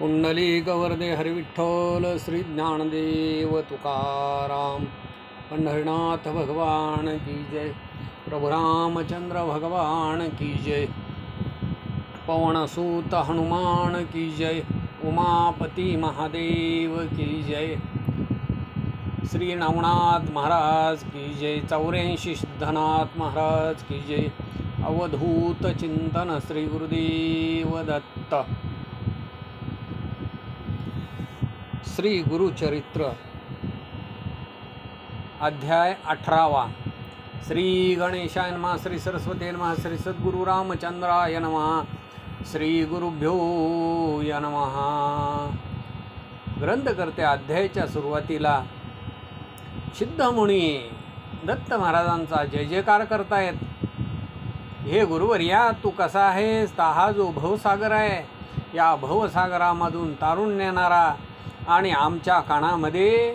पुंडलिकवरदे हरिविठ्ठल श्री ज्ञानदेव तुकाराम पंढरनाथ भगवान की जय प्रभु रामचंद्र भगवान की जय पवनसूत हनुमान की जय उमापती महादेव की जय श्री नवनाथ महाराज की जय चौऱ्याऐंशी सिद्धनाथ महाराज की जय अवधूत चिंतन श्री गुरुदेव दत्त। श्री गुरुचरित्र अध्याय अठरावा. श्री गणेशाय नमः श्री सरस्वती नमः श्री सद्गुरु रामचंद्राय नमः श्री गुरुभ्यो य नमः. ग्रंथकर्ते अध्यायाच्या सुरुवातीला सिद्धमुनी दत्त महाराजांचा जय जयकार करतायत. हे गुरुवर्या तू कसा आहेस? ता हा जो भवसागर आहे. या भवसागरामधून तारून नेणारा आणि आमच्या कानामध्ये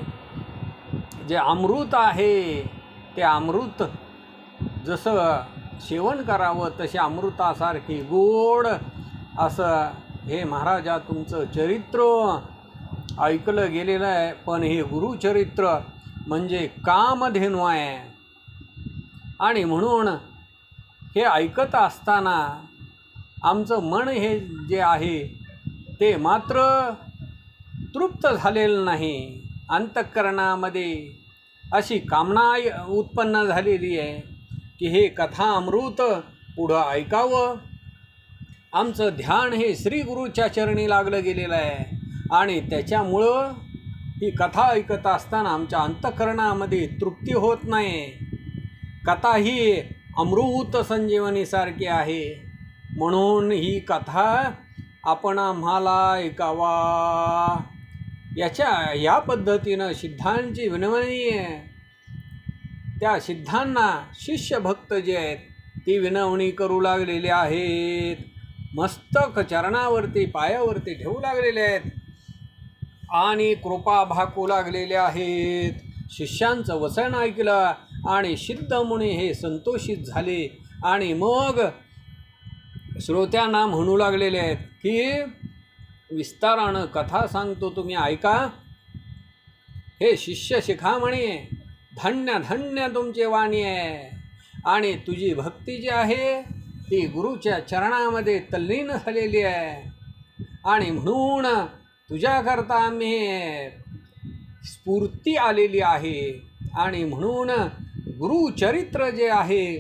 जे अमृत आहे ते अमृत जसं सेवन करावं तसे अमृतासारखी गोड असं हे महाराजा तुमचं चरित्र ऐकलं गेलेलं आहे. पण हे गुरुचरित्र म्हणजे कामधेनू आहे आणि म्हणून हे ऐकत असताना आमचं मन हे जे आहे ते मात्र तृप्त झालेलं नाही. अंतःकरणामध्ये अशी कामना उत्पन्न झालेली आहे की हे कथा अमृत पुढं ऐकावं. आमचं ध्यान हे श्री गुरुच्या चरणी लागलं गेलेलं आहे आणि त्याच्यामुळं ही कथा ऐकत असताना आमच्या अंतःकरणामध्ये तृप्ती होत नाही. कथा ही अमृत संजीवनीसारखी आहे. म्हणून ही कथा आपण आम्हाला ऐकावा. याच्या या पद्धतीनं सिद्धांची विनवणी आहे. त्या सिद्धांना शिष्य भक्त जे आहेत ती विनवणी करू लागलेले आहेत. मस्तक चरणावरती पायावरती ठेवू लागलेले आहेत. आणि कृपा भाकू लागलेले आहेत. शिष्यांचं वचन ऐकलं आणि सिद्धमुनी हे संतोषित झाले. आणि मग श्रोत्यांना म्हणू लागलेले आहेत की विस्तारानं कथा सांगतो तुम्ही ऐका. हे शिष्य शिखामणी धन्य धन्य तुमचे वाणी आहे. आणि तुझी भक्ती जी आहे ती गुरुच्या चरणामध्ये तल्लीन झालेली आहे. आणि म्हणून तुझ्याकरता आम्ही स्फूर्ती आलेली आहे. आणि म्हणून गुरुचरित्र जे आहे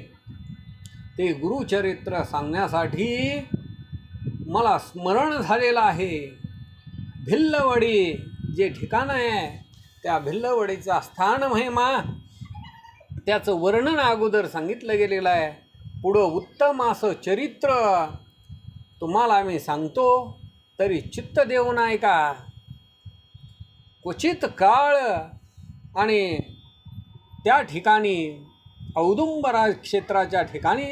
ते गुरुचरित्र सांगण्यासाठी मला स्मरण झालेलं आहे. भिल्लवडी जे ठिकाण आहे त्या भिल्लवडीचा स्थान महिमा त्याचं वर्णन अगोदर सांगितलं गेलेलं आहे. पुढं उत्तम असं चरित्र तुम्हाला मी सांगतो तरी चित्त देऊ नाही का? क्वचित काळ आणि त्या ठिकाणी औदुंबरा क्षेत्राच्या ठिकाणी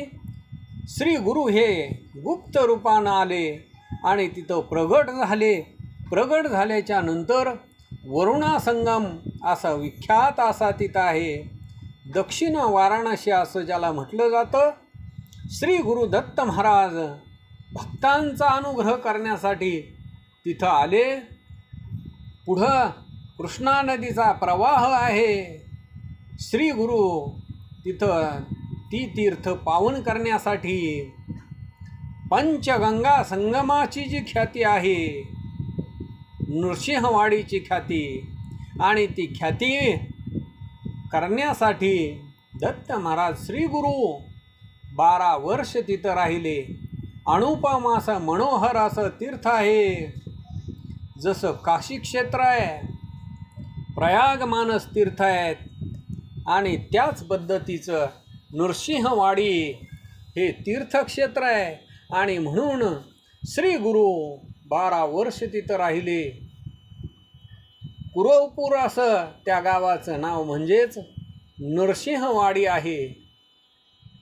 श्री गुरु हे गुप्त रूपानं आले आणि तिथं प्रगट झाले. प्रगट झाल्याच्यानंतर वरुणा संगम असा विख्यात असा तिथं आहे. दक्षिण वाराणसी असं ज्याला म्हटलं जातं श्री गुरु दत्त महाराज भक्तांचा अनुग्रह करण्यासाठी तिथं आले. पुढं कृष्णा नदीचा प्रवाह आहे. श्री गुरु तिथं ती तीर्थ पावन करण्यासाठी पंचगंगा संगमाची जी ख्याती आहे नृसिंहवाडीची ख्याती आणि ती ख्याती करण्यासाठी दत्त महाराज श्री गुरु बारा वर्ष तिथं राहिले. अनुपम असं मनोहर असं तीर्थ आहे. जसं काशी क्षेत्र आहे प्रयाग मानस तीर्थ आहेत आणि त्याच पद्धतीचं नृसिंहवाडी हे तीर्थक्षेत्र आहे. आणि म्हणून श्री गुरु बारा वर्ष तिथं राहिले. कुरवपूर असं त्या गावाचं नाव म्हणजेच नरसिंहवाडी आहे.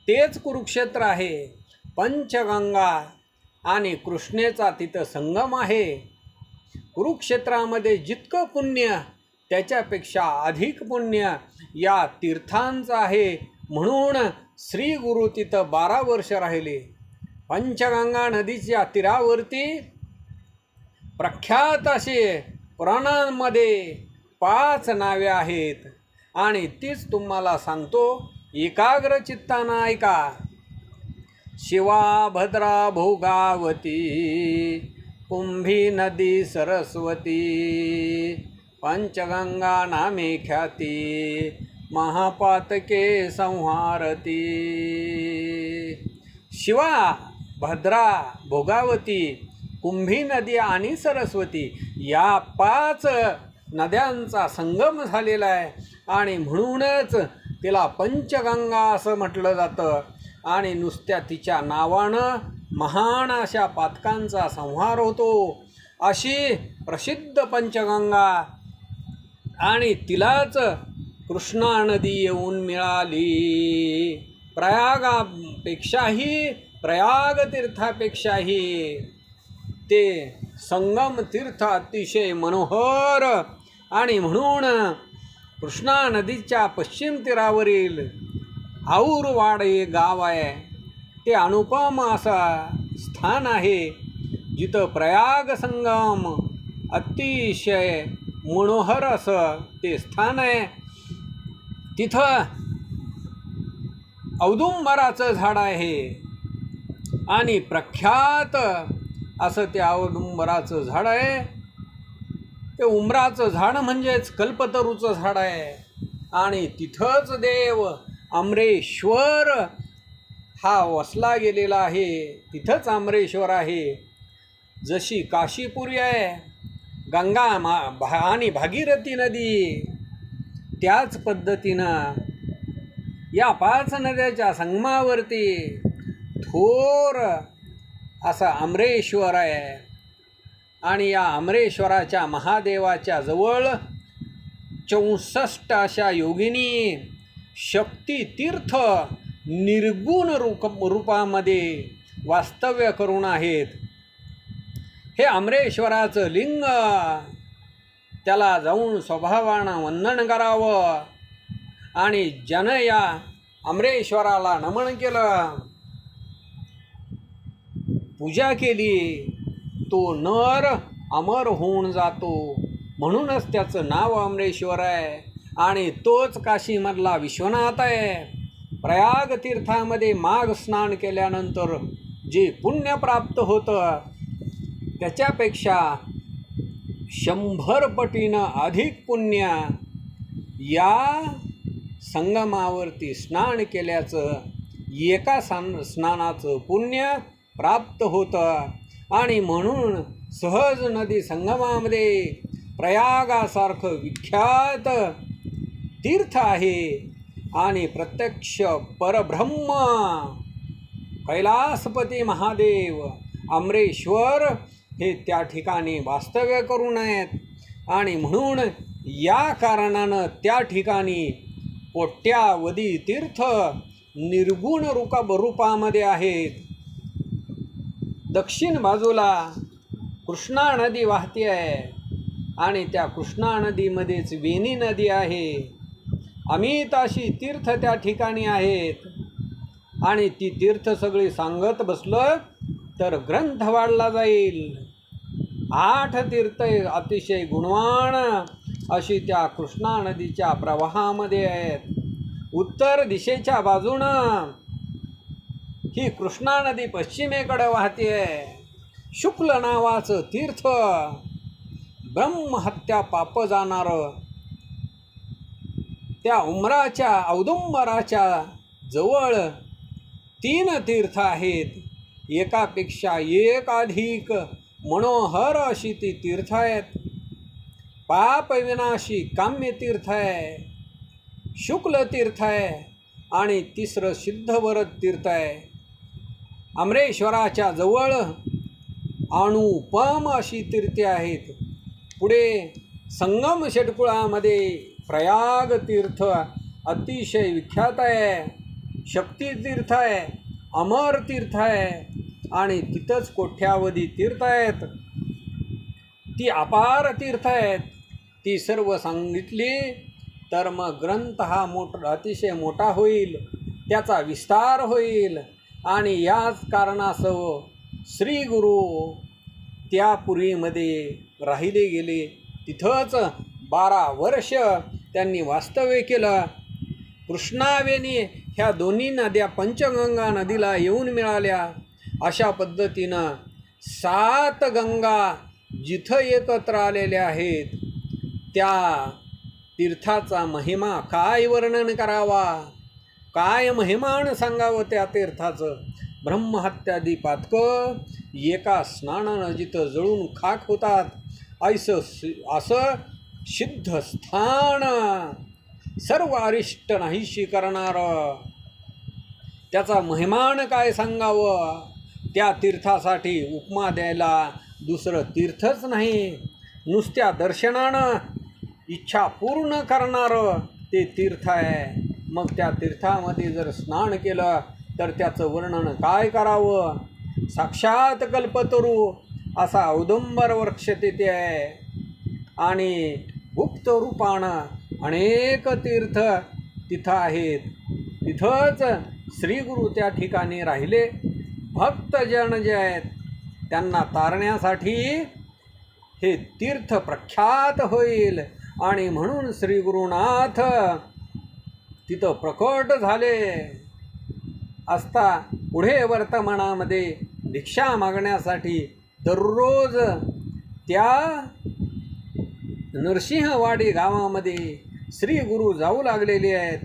तेच कुरुक्षेत्र आहे. पंचगंगा आणि कृष्णेचा तिथं संगम आहे. कुरुक्षेत्रामध्ये जितकं पुण्य त्याच्यापेक्षा अधिक पुण्य या तीर्थांचं आहे. म्हणून श्री गुरु तिथं बारा वर्ष राहिले. पंचगंगा नदीच्या तीरावरती प्रख्यात असे पुराणांमध्ये पाच नावे आहेत. आणि तीच तुम्हाला सांगतो एकाग्र चित्तानं ऐका. शिवा भद्रा भोगावती कुंभी नदी सरस्वती पंचगंगा नामे ख्याती महापातके संहारती। शिवा भद्रा भोगावती कुंभी नदी आणि सरस्वती या पाच नद्यांचा संगम झालेला आहे. आणि म्हणूनच तिला पंचगंगा असं म्हटलं जातं. आणि नुसत्या तिच्या नावानं महान अशा पातकांचा संहार होतो. अशी प्रसिद्ध पंचगंगा. आणि तिलाच कृष्णा नदी येऊन मिळाली. प्रयागापेक्षाही प्रयाग तीर्थापेक्षाही ते संगम तीर्थ अतिशय मनोहर. आणि म्हणून कृष्णा नदीच्या पश्चिम तीरावरील आऊरवाड हे गाव आहे. ते अनुपम असा स्थान आहे जिथं प्रयाग संगम अतिशय मनोहर असं ते स्थान आहे. तिथं औदुंबराचं झाड आहे. आणि प्रख्यात असं ते औदुंबराचं झाड आहे. ते उंबराचं झाड म्हणजेच कल्पतरूचं झाड आहे. आणि तिथंच देव अमरेश्वर हा वसला गेलेला आहे. तिथंच अमरेश्वर आहे. जशी काशीपुरी आहे गंगा मा भा आणि भागीरथी नदी. त्याच पद्धतीनं या पाच नद्याच्या संगमावरती थोर असा अमरेश्वर आहे. आणि या अमरेश्वराच्या महादेवाच्या जवळ चौसष्ट अशा योगिनी शक्तितीर्थ निर्गुण रूप रूपामध्ये वास्तव्य करून आहेत. हे अमरेश्वराचं लिंग त्याला जाऊन स्वभावानं वंदन करावं. आणि ज्यानं या अमरेश्वराला नमन केलं पूजा केली तो नर अमर होऊन जातो. म्हणूनच त्याचं नाव अमरेश्वर आहे. आणि तोच काशीमधला विश्वनाथ आहे. प्रयाग तीर्थामध्ये माघ स्नान केल्यानंतर जे पुण्य प्राप्त होतं त्याच्यापेक्षा शंभर पटीनं अधिक पुण्य या संगमावरती स्नान केल्याचं एका सान स्नानाचं पुण्य प्राप्त होतं. आणि म्हणून सहज नदी संगमामध्ये प्रयागासारखं विख्यात तीर्थ आहे. आणि प्रत्यक्ष परब्रह्म कैलासपती महादेव अमरेश्वर हे त्या ठिकाणी वास्तव्य करू नयेत. आणि म्हणून या कारणानं त्या ठिकाणी कोट्यावधी तीर्थ निर्गुण रूपा रूपामध्ये आहेत. दक्षिण बाजूला कृष्णा नदी वाहते आहे. आणि त्या कृष्णा नदीमध्येच वेणी नदी आहे. अमित अशी तीर्थ त्या ठिकाणी आहेत. आणि ती तीर्थ सगळी सांगत बसलं तर ग्रंथ वाढला जाईल. आठ तीर्थ अतिशय गुणवान अशी त्या कृष्णा नदीच्या प्रवाहामध्ये आहेत. उत्तर दिशेच्या बाजूनं ही कृष्णा नदी पश्चिमेकडे वाहते शुक्ल नावाचं तीर्थ. ब्रह्महत्या पाप जाणारं. त्या उमराच्या औदुंबराच्या जवळ तीन तीर्थ आहेत. एकापेक्षा एक अधिक मनोहर अशी ती तीर्थ आहेत. पापविनाशी काम्य तीर्थ आहे. शुक्ल तीर्थ आहे आणि तिसरं सिद्धवरद तीर्थ आहे. अमरेश्वराच्या जवळ अनुपम अशी तीर्थे आहेत. पुढे संगम षटकुळामध्ये प्रयाग तीर्थ अतिशय विख्यात आहे. शक्ती तीर्थ आहे. अमर तीर्थ आहे. आणि तिथंच कोठ्यावधी तीर्थ आहेत ती अपार तीर्थ आहेत ती सर्व सांगितली तर मग ग्रंथ हा मोठ अतिशय मोठा होईल त्याचा विस्तार होईल. आणि याच कारणासह श्री गुरु त्या पुरीमध्ये राहिले गेले. तिथंच बारा वर्ष त्यांनी वास्तव्य केलं. कृष्णावेणी ह्या दोन्ही नद्या पंचगंगा नदीला येऊन मिळाल्या. अशा पद्धतीनं सात गंगा जिथं एकत्र आलेल्या आहेत त्या तीर्थाचा महिमा काय वर्णन करावा? काय महिमान सांगावं त्या तीर्थाचं? ब्रह्महत्यादी पातकं एका स्नानानं जिथं जळून खाक होतात. ऐसं असं सिद्ध स्थान. सर्व अरिष्ट नाहीशी करणारं. त्याचा महिमान काय सांगावं? त्या तीर्थासाठी उपमा द्यायला दुसरं तीर्थच नाही. नुसत्या दर्शनानं इच्छा पूर्ण करणारं ते तीर्थ आहे. मग त्या तीर्थामध्ये जर स्नान केलं तर त्याचं वर्णन काय करावं? साक्षात कल्पतरू असा औदंबर वृक्ष तिथे आहे. आणि गुप्त रूपानं अनेक तीर्थ तिथं आहेत. तिथंच श्रीगुरु त्या ठिकाणी राहिले. भक्तजन जे आहेत त्यांना तारण्यासाठी हे तीर्थ प्रख्यात होईल. आणि म्हणून श्री गुरुनाथ तिथं प्रकट झाले. असता पुढे वर्तमानामध्ये भिक्षा मागण्यासाठी दररोज त्या नरसिंहवाडी गावामध्ये श्री गुरु जाऊ लागलेले आहेत.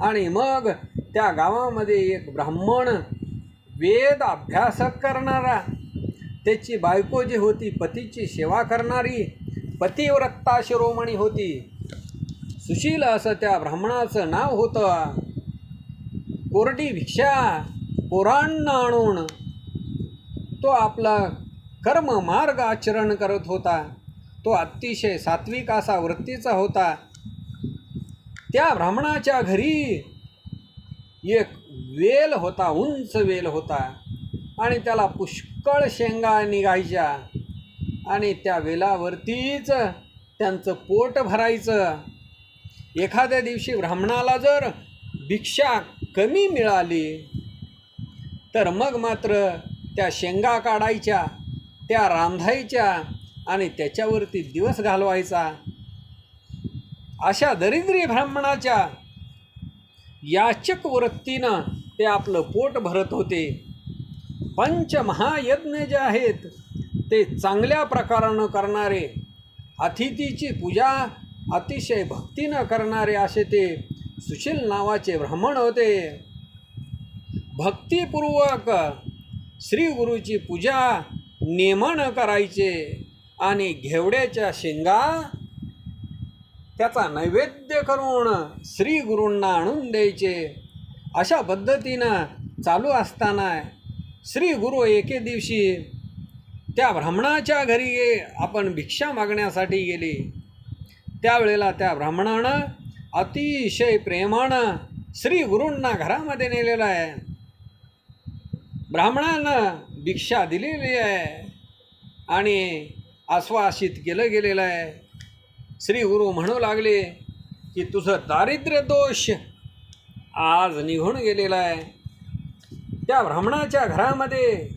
आणि मग त्या गावामध्ये एक ब्राह्मण वेद अभ्यास करणारा त्याची बायको जी होती पतीची सेवा करणारी पतिव्रत्ता शिरोमणी होती. सुशील असं त्या ब्राह्मणाचं नाव होतं. कोरडी भिक्षा पोरांना आणून तो आपला कर्म मार्ग आचरण करत होता. तो अतिशय सात्विक असा वृत्तीचा होता. त्या ब्राह्मणाच्या घरी एक वेल होता उंच वेल होता. आणि त्याला पुष्कळ शेंगा निघायच्या. आणि त्या वेलावरतीच त्यांचं पोट भरायचं. एखाद्या दिवशी ब्राह्मणाला जर भिक्षा कमी मिळाली तर मग मात्र त्या शेंगा काढायच्या त्या रांधायच्या आणि त्याच्यावरती दिवस घालवायचा. अशा दरिद्री ब्राह्मणाच्या याचक वृत्तीनं ते आपलं पोट भरत होते. पंचमहायज्ञ जे आहेत ते चांगल्या प्रकारानं करणारे अतिथीची पूजा अतिशय भक्तीनं करणारे असे ते सुशील नावाचे ब्राह्मण होते. भक्तिपूर्वक श्री गुरुची पूजा नेमानं करायचे आणि घेवड्याच्या शेंगा त्याचा नैवेद्य करून श्री गुरूंना आणून द्यायचे. अशा पद्धतीनं चालू असताना श्री गुरु एके दिवशी त्या ब्राह्मणाच्या घरी आपण भिक्षा मागण्यासाठी गेली. त्यावेळेला त्या ब्राह्मणानं अतिशय प्रेमानं श्री गुरूंना घरामध्ये नेलेलं आहे. ब्राह्मणानं भिक्षा दिलेली आहे आणि आश्वासित केलं गेलेलं आहे. श्री गुरु म्हणू लागले की तुझं दारिद्र्य दोष आज निघून गेलेला आहे. त्या ब्राह्मणाच्या घरामध्ये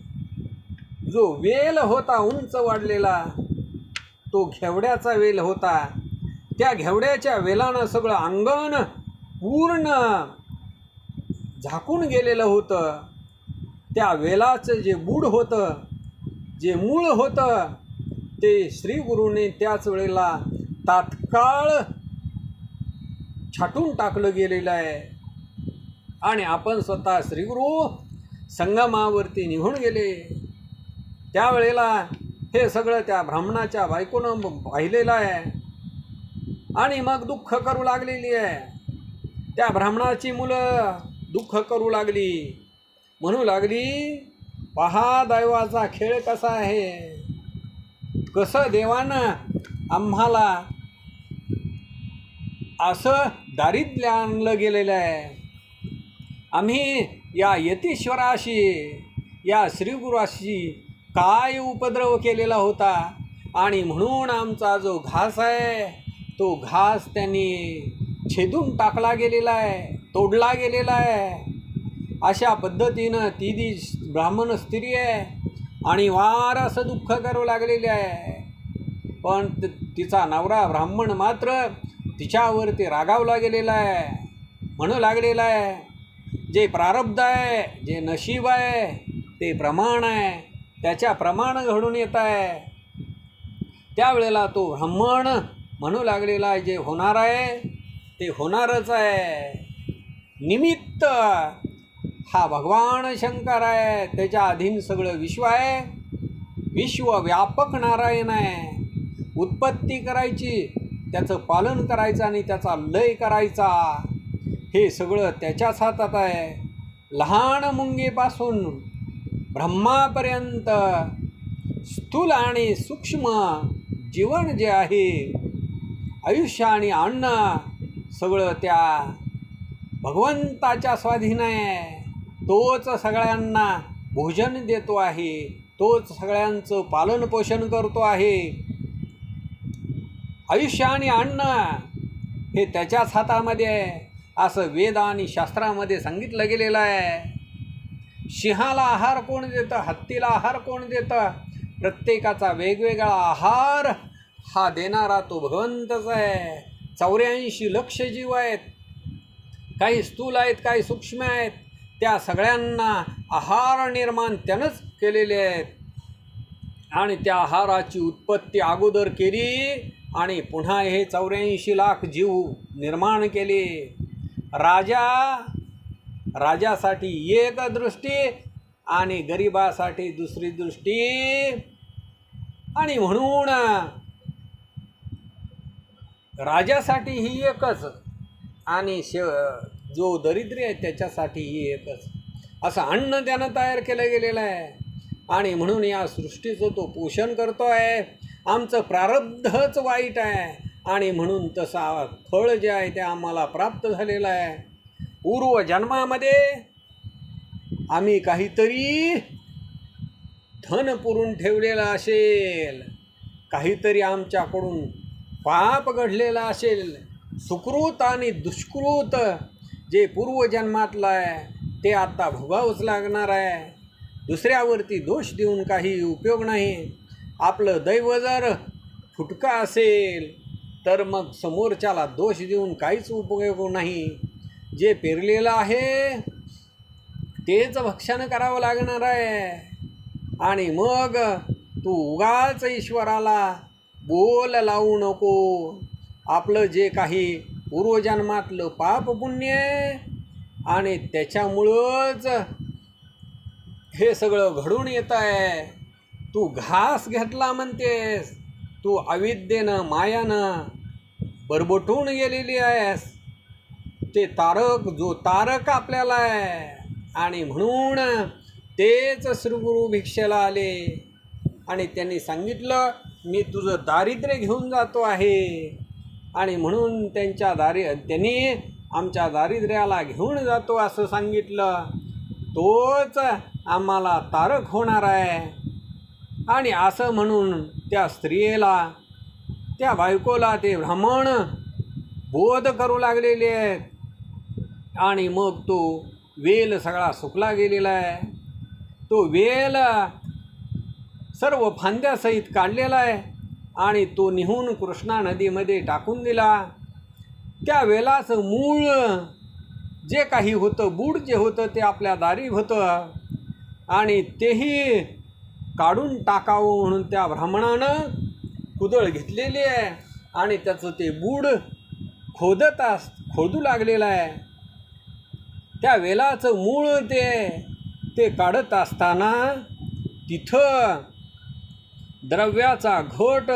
जो वेल होता उंच वाढलेला तो घेवड्याचा वेल होता. त्या घेवड्याच्या वेलानं सगळं अंगण पूर्ण झाकून गेलेलं होतं. त्या वेलाचं जे बूड होतं जे मूळ होतं ते श्रीगुरूने त्याच वेळेला तात्काळ छाटून टाकलं गेलेलं आहे. आणि आपण स्वतः श्रीगुरू संगमावरती निघून गेले. त्यावेळेला हे सगळं त्या ब्राह्मणाच्या बायकोनं पाहिलेलं आहे. आणि मग दुःख करू लागलेली आहे. त्या ब्राह्मणाची मुलं दुःख करू लागली. म्हणू लागली पहा दैवाचा खेळ कसा आहे? कसं देवानं आम्हाला असं दारिद्र्य आणलं गेलेलं आहे? आम्ही या यतीश्वराशी या श्रीगुराशी काय उपद्रव केलेला होता? आणि म्हणून आमचा जो घास आहे तो घास त्यांनी छेदून टाकला गेलेला आहे तोडला गेलेला आहे. अशा पद्धतीनं ती दी ब्राह्मण स्त्री आहे आणि वार असं दुःख करू लागलेले आहे. पण त- तिचा नवरा ब्राह्मण मात्र तिच्यावरती रागावला गेलेला आहे म्हणू लागलेला आहे. जे प्रारब्ध आहे जे नशीब आहे ते प्रमाण आहे त्याच्या प्रमाण घडून येत आहे. त्यावेळेला तो ब्राह्मण म्हणू लागलेला आहे जे होणार आहे ते होणारच आहे. निमित्त हा भगवान शंकर आहे त्याच्या अधीन सगळं विश्व आहे. विश्व व्यापक नारायण आहे. उत्पत्ती करायची त्याचं पालन करायचं आणि त्याचा लय करायचा. हे सगळं त्याच्याच हातात आहे. लहान मुंगीपासून ब्रह्मापर्यंत स्थूल आणि सूक्ष्म जीवन जे आहे आयुष्य आणि अन्न सगळं त्या भगवंताच्या स्वाधीन आहे. तोच सगळ्यांना भोजन देतो आहे. तोच सगळ्यांचं पालन पोषण करतो आहे. आयुष्य आणि अन्न हे त्याच्याच हातामध्ये आहे. असं वेद आणि शास्त्रामध्ये सांगितलं गेलेलं आहे. सिंहाला आहार कोण देतं? हत्तीला आहार कोण देतं? प्रत्येकाचा वेगवेगळा आहार हा देणारा तो भगवंतच आहे. चौऱ्याऐंशी लक्ष जीव आहेत. काही स्थूल आहेत काही सूक्ष्म आहेत. त्या सगळ्यांना आहार निर्माण त्यानंच केलेले आहेत. आणि त्या आहाराची उत्पत्ती अगोदर केली आणि पुन्हा हे चौऱ्याऐंशी लाख जीव निर्माण केले. राजा राजासाठी एक दृष्टी आणि गरिबासाठी दुसरी दृष्टी. आणि म्हणून राजासाठी ही एकच आणि शे जो दरिद्री आहे त्याच्यासाठी ही एकच. असं अन्न त्यानं तयार केलं गेलेलं आहे. आणि म्हणून या सृष्टीचं तो पोषण करतो आहे आमचं प्रारब्धच वाईट आहे. आणि म्हणून तसा फळ जे आहे ते आम्हाला प्राप्त झालेलं आहे. पूर्व जन्मामध्ये आम्ही काहीतरी धन पुरून ठेवलेलं असेल. काहीतरी आमच्याकडून पाप घडलेला असेल. सुकृत आणि दुष्कृत जे पूर्वजन्मातलं आहे ते आत्ता भोगावंच लागणार आहे. दुसऱ्यावरती दोष देऊन काही उपयोग नाही. आपलं दैव जर फुटका असेल तर मग समोरच्याला दोष देऊन काहीच उपयोग नाही. जे पेरलेलं आहे तेच भक्षण करावं लागणार आहे. आणि मग तू उगाच ईश्वराला बोल लावू नको. आपलं जे काही पूर्वजन्मातलं पाप पुण्य आहे आणि त्याच्यामुळंच हे सगळं घडून येत आहे. तू घास घेतला म्हणतेस. तू अविद्येनं मायानं बरबटून गेलेली आहेस. ते तारक जो तारक आपल्याला आहे. आणि म्हणून तेच श्रीगुरु भिक्षेला आले. आणि त्यांनी सांगितलं मी तुझं दारिद्र्य घेऊन जातो आहे. आणि म्हणून त्यांच्या दारि त्यांनी आमच्या दारिद्र्याला घेऊन जातो असं सांगितलं. तोच आम्हाला तारक होणार आहे. आणि असं म्हणून त्या स्त्रियेला त्या बायकोला ते ब्राह्मण बोध करू लागलेले आहेत. आणि मग तो वेल सगळा सुकला गेलेला आहे. तो वेल सर्व फांद्यासहित काढलेला आहे. आणि तो निहून कृष्णा नदीमध्ये टाकून दिला. त्या वेलाचं मूळ जे काही होतं बूड जे होतं ते आपल्या दारी होतं. आणि तेही काढून टाकावं म्हणून त्या ब्राह्मणानं कुदळ घेतलेली आहे आणि त्याचं ते बूड खोदत अस खोदू लागलेलं आहे. त्या वेलाचं मूळ ते ते काढत असताना तिथं द्रव्याचा घट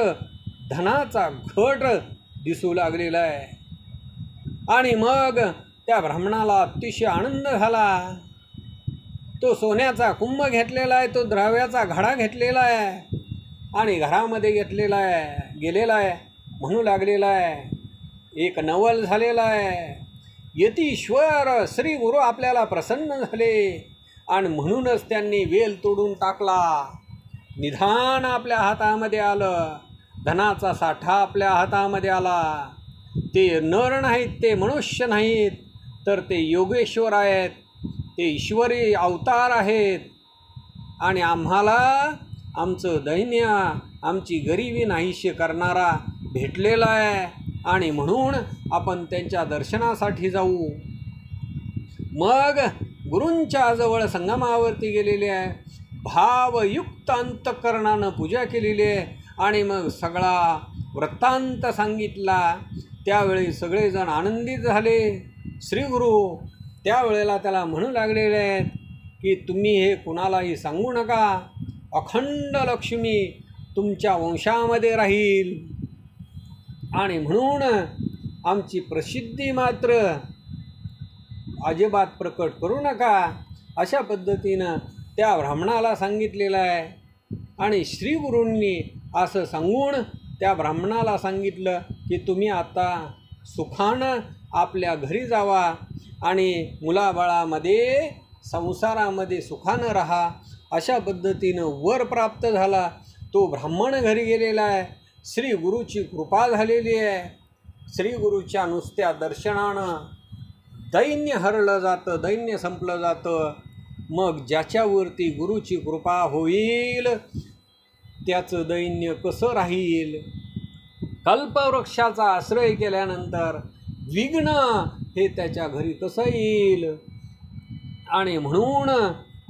धनाचा घट दिसू लागलेला आहे. आणि मग त्या ब्राह्मणाला अतिशय आनंद झाला. तो सोन्याचा कुंभ घेतलेला आहे तो द्रव्याचा घडा घेतलेला आहे. आणि घरामध्ये घेतलेला आहे गेलेला आहे म्हणू लागलेला आहे. एक नवल झालेला आहे. यतीश्वर श्री गुरु आपल्याला प्रसन्न झाले आणि म्हणूनच त्यांनी वेल तोडून टाकला. निधान आपल्या हातामध्ये आलं. धनाचा साठा आपल्या हातामध्ये आला. ते नर नाहीत ते मनुष्य नाहीत तर ते योगेश्वर आहेत. ते ईश्वरी अवतार आहेत. आणि आम्हाला आमचं दैन्य आमची गरिबी नाहीशी करणारा भेटलेला आहे आणि म्हणून आपण त्यांच्या दर्शनासाठी जाऊ. मग गुरूंच्या जवळ संगमावरती गेलेले आहे. भावयुक्त अंतकरणानं पूजा केलेली आहे आणि मग सगळा वृत्तांत सांगितला. त्यावेळी सगळेजण आनंदित झाले. श्रीगुरु त्यावेळेला त्याला म्हणू लागलेले आहेत की तुम्ही हे कुणालाही सांगू नका. अखंड लक्ष्मी तुमच्या वंशामध्ये राहील. आणि म्हणून आमची प्रसिद्धी मात्र अजिबात प्रकट करू नका अशा पद्धतीनं त्या ब्राह्मणाला सांगितलेलं आहे. आणि श्रीगुरूंनी असं सांगून त्या ब्राह्मणाला सांगितलं की तुम्ही आता सुखानं आपल्या घरी जावा आणि मुलाबाळामध्ये संसारामध्ये सुखानं राहा. अशा पद्धतीनं वर प्राप्त झाला. तो ब्राह्मण घरी गेलेला आहे. श्री गुरुची कृपा झालेली आहे. श्री गुरुच्या नुसत्या दर्शनानं दैन्य हरलं जातं दैन्य संपलं जातं. मग ज्याच्यावरती गुरुची कृपा होईल त्याचं दैन्य कसं राहील? कल्पवृक्षाचा आश्रय केल्यानंतर विघ्न हे त्याच्या घरी कसं येईल? आणि म्हणून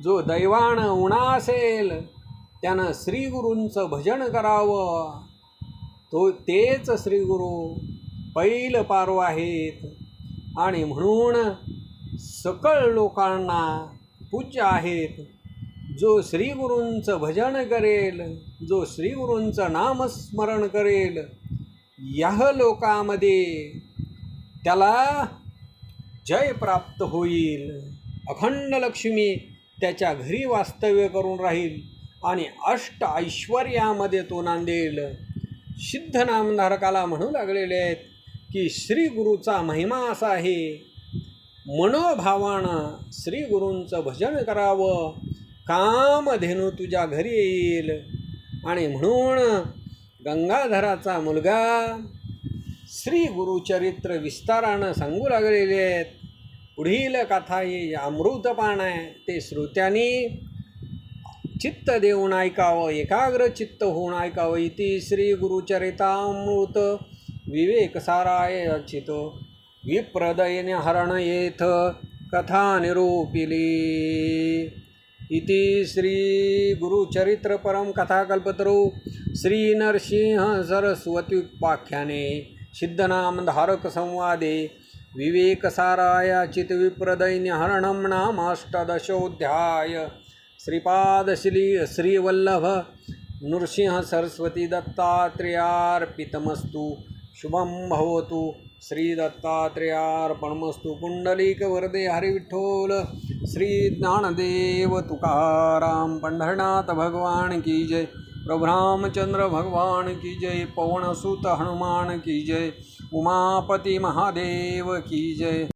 जो दैवान उणा असेल त्यानं श्रीगुरूंचं भजन करावं. तो तेच श्रीगुरू पैल पारो आहेत. आणि म्हणून सकळ लोकांना पूज्य आहेत. जो श्रीगुरूंचं भजन करेल जो श्रीगुरूंचं नामस्मरण करेल याह लोकामध्ये त्याला जय प्राप्त होईल. अखंड लक्ष्मी त्याच्या घरी वास्तव्य करून राहील आणि अष्ट ऐश्वर्यामध्ये तो नांदेल सिद्ध नामधारकाला म्हणू लागलेले आहेत की श्री गुरुचा महिमा असा आहे. मनोभावानं श्री गुरूंचं भजन करावं. कामधेनू तुझ्या घरी येईल. आणि म्हणून गंगाधराचा मुलगा श्री गुरुचरित्र विस्तारानं सांगू लागलेले आहेत. पुढील कथा ही अमृतपान आहे. ते श्रोत्यांनी चित्त देऊन ऐकावं एकाग्र चित्त होऊन ऐकावं इति श्री गुरुचरितामृत विवेक साराय अचित विप्रदयने हरण येथ कथा निरूपिली इति श्री गुरुचरित्र परम कथाकल्पतरू श्री नरसिंह सरस्वत्युपाख्याने सिद्धनामधारक संवादे विवेकसाराय चितविप्रदैन्यहरणं नामाष्टदशोऽध्याय। श्रीपादशिली श्रीवल्लभ नृसिंह सरस्वती दत्तात्रेयार्पितमस्तु। शुभं भवतु। श्रीदत्तात्रेयार्पणमस्तु। पुण्डलीकवरदे हरिविठ्ठोल। श्रीज्ञानदेव तुकाराम पंढरनाथ भगवान की जय। प्रभु रामचंद्र भगवान की जय। पवनसुत हनुमान् हनुमान की जय। उमापती महादेव की जय।